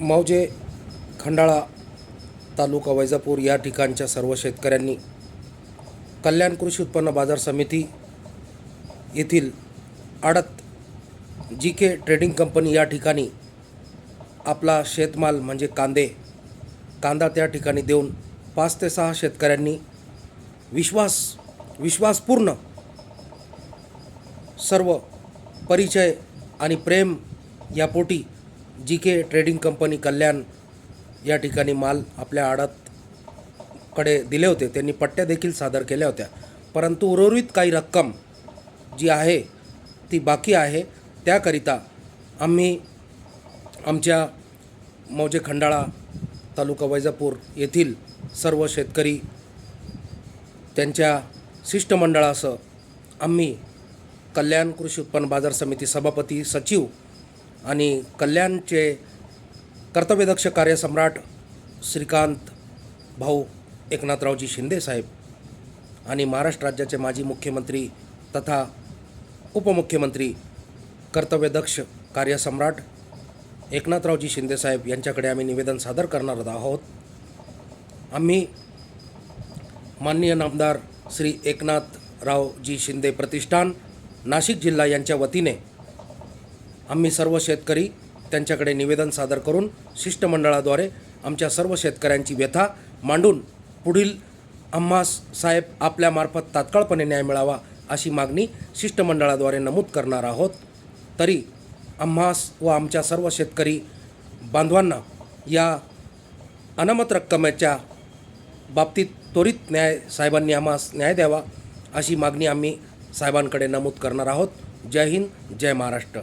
मौजे खंडाळा तालुका वैजापूर या ठिकाणच्या सर्व शेतकऱ्यांनी कल्याण कृषी उत्पन्न बाजार समिती येथील आडत जी के ट्रेडिंग कंपनी या ठिकाणी आपला शेतमाल म्हणजे कांदे कांदा त्या ठिकाणी देऊन पाच ते सहा शेतकऱ्यांनी विश्वास विश्वासपूर्ण सर्व परिचय आणि प्रेम या पोटी जी के ट्रेडिंग कंपनी कल्याण या ठिकाणी माल आपल्या आडातकडे दिले होते. त्यांनी पट्ट्या देखील सादर केल्या होत्या. परंतु उर्वरित काही रक्कम जी आहे ती बाकी आहे. त्याकरिता आम्ही आमच्या मौजे खंडाळा तालुका वैजापूर येथील सर्व शेतकरी त्यांच्या शिष्टमंडळासह आम्ही कल्याण कृषी उत्पन्न बाजार समिती सभापती सचिव आणि कल्याणचे कर्तव्यदक्ष कार्यसम्राट श्रीकांत भाऊ एकनाथरावजी शिंदे साहेब आणि महाराष्ट्र राज्याचे माजी मुख्यमंत्री तथा उपमुख्यमंत्री कर्तव्यदक्ष कार्यसम्राट एकनाथरावजी शिंदेसाहेब यांच्याकडे आम्ही निवेदन सादर करणार आहोत. आम्ही माननीय नामदार श्री एकनाथरावजी शिंदे प्रतिष्ठान नाशिक जिल्हा यांच्या वतीने आम्ही सर्व शेतकरी त्यांच्याकडे निवेदन सादर करून शिष्टमंडळाद्वारे आमच्या सर्व शेतकऱ्यांची व्यथा मांडून पुढील आम्हास साहेब आपल्यामार्फत तात्काळपणे न्याय मिळावा अशी मागणी शिष्टमंडळाद्वारे नमूद करणार आहोत. तरी आम्हास व आमच्या सर्व शेतकरी बांधवांना या अनामत रक्कमेच्या बाबतीत त्वरित न्याय साहेबांनी आम्हास न्याय द्यावा अशी मागणी आम्ही साहेबांकडे नमूद करणार आहोत. जय हिंद जय महाराष्ट्र.